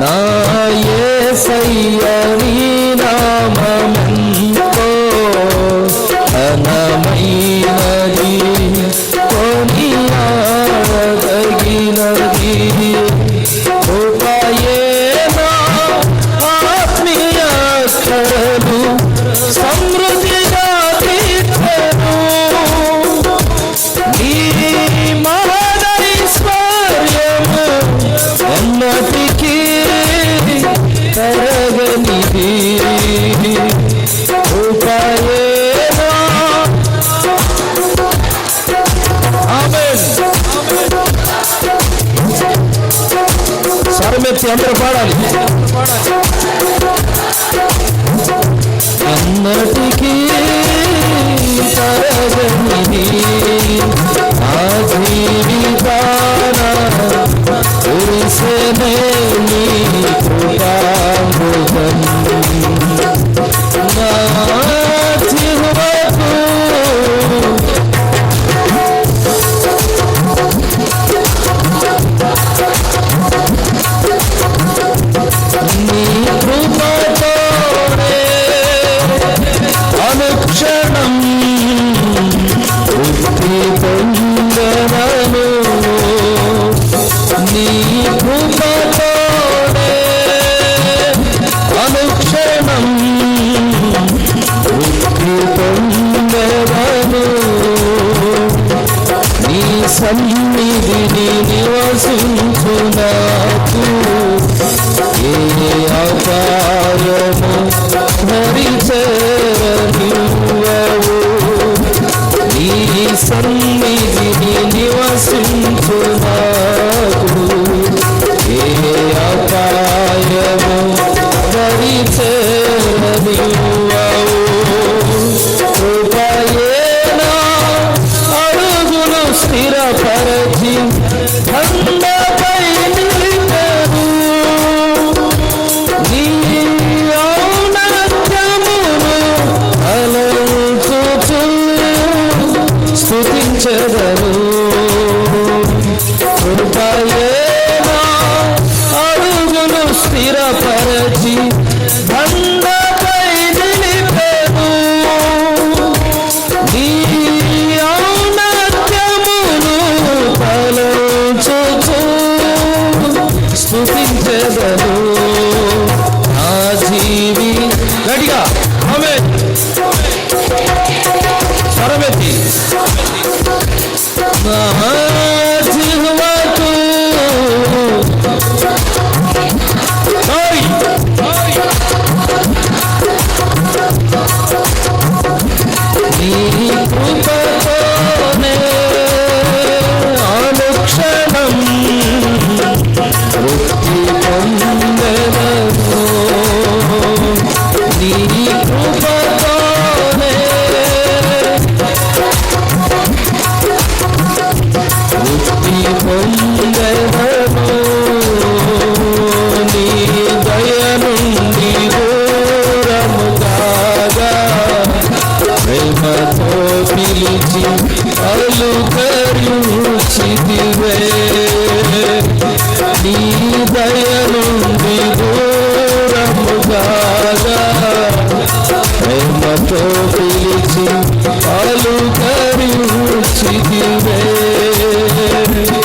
నా ఏ యేసయ్యని నామమెంతో நிவாசி స్తుతించెదను. Hey, hey.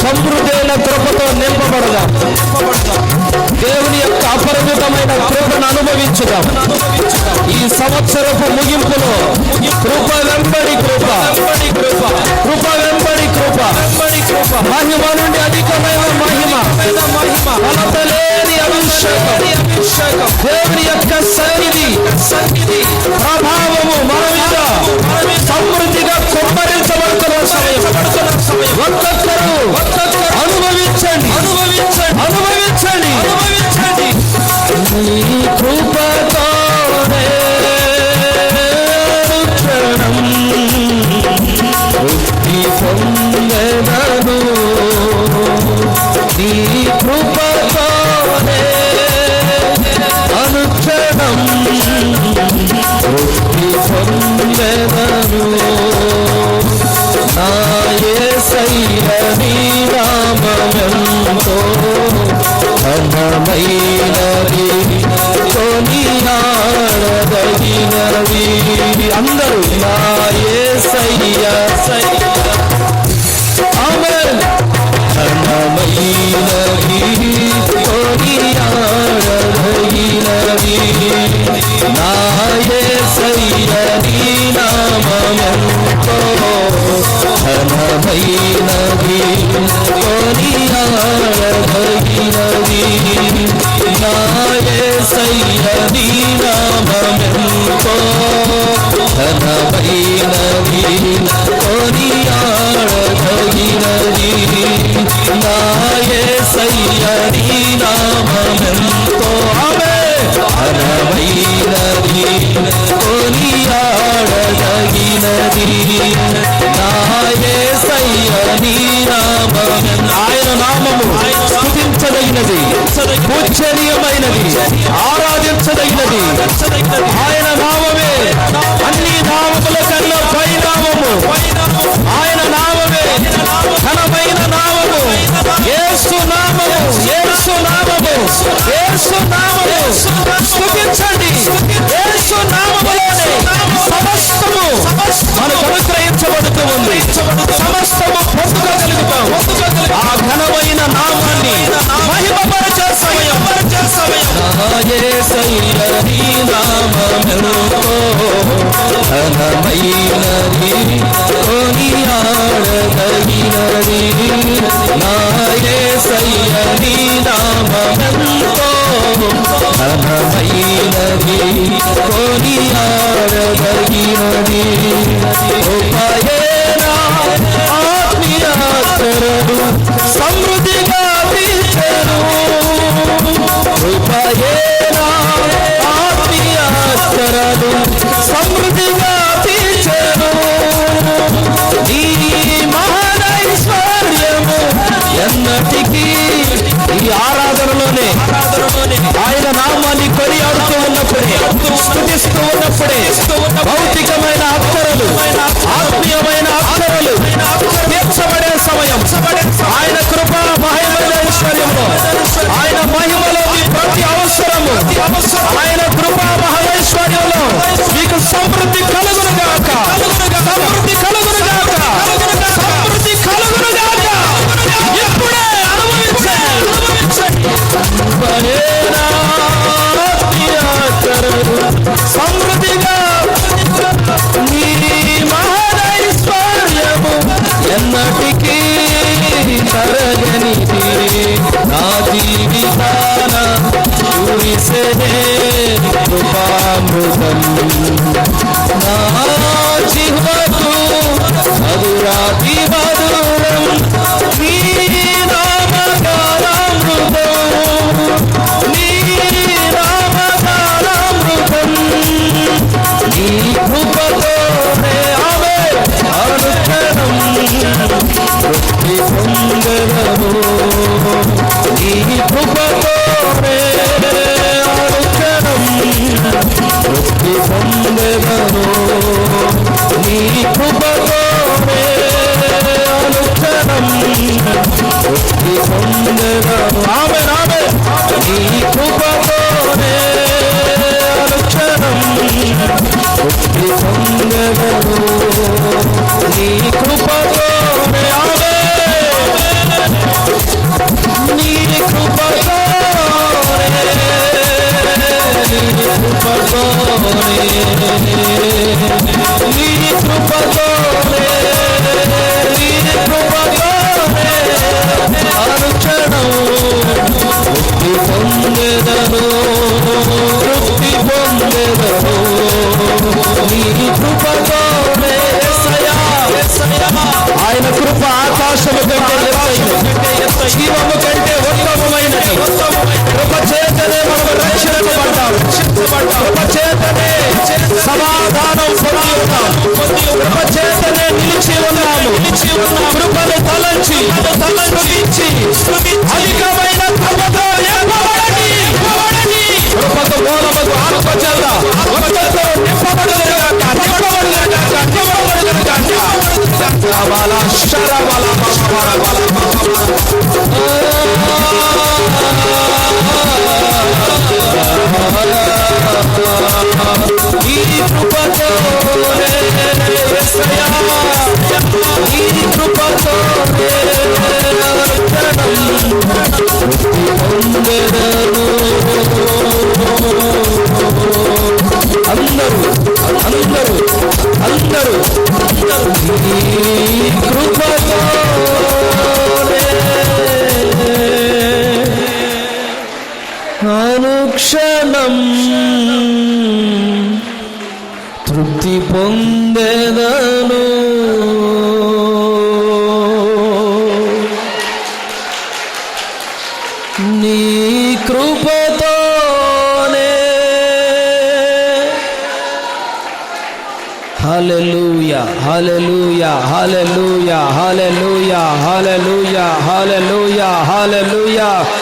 సమృద్ధి అయిన కృపతో నింపబడదాం. దేవుని యొక్క అపరిమితమైన కృపను అనుభవించుదాం. ఈ సంవత్సరపు ముగింపులో కృప వెంబడి కృప కృప కృప వెంబడి కృప వెంబడి కృప మహిమ నుండి అధికమైన మహిమ మహిమ కొలత అభిషేకం అభిషేకం. దేవుని యొక్క సన్నిధి నీ కృపతోనే అనుక్షణం వృత్తి పొందెదను నా యేసయ్య నీ ఘనమైనది. కొనియాడదగినవి అందరూ నా సయ్య సయ్య ఘనమైనది కొనియాడదగినది నా యేసయ్య నీ నామమెంతో ఘనమైనది పూజనీయమైనది ఆరాధించదగినది. ఆయన నామమే. అన్ని నామముల కన్నా పై నామము. ఆయన నామమే. ఘనమైన నామము. ఏసు నామము. ఏసు నామము. ఏసు నామము. ఘనమైనది కొనియాడదగినది నా యేసయ్య నీ ఘనమైనది కొనియాడదగినది ఉపయేనా ఆత్మీయాచరడు సమృద్ధిగా తీర్చను ఉపయేనా సమృద్ధిగా స్థుతిస్తూ ఉన్నప్పుడే భౌతికమైన అక్షరలు ఆత్మీయమైన అక్షరలు తీర్చబడే సమయం. ఆయన కృప మహిమైన ఐశ్వర్యంలో ఆయన మహిమలో ప్రతి అవసరము. ఆయన ఆకాశము కంటే ఎత్తైన జీవము కంటే ఉత్తమమైన కృప చేతనే మనము రక్షణకు పడ్డాము కృప చేతనే సమాధానం పొందుతాం కృప చేతనే నిలిచి ఉన్నాము కృపను తలంచి తలంచి అధికమైన కృపతో కృపకు మూలముకు ఆత్మ చేత পালা পালা పొందెదను. నీ కృపతోనే. హల్లెలూయా హల్లెలూయా హల్లెలూయా హల్లెలూయా హల్లెలూయా హల్లెలూయా హల్లెలూయా.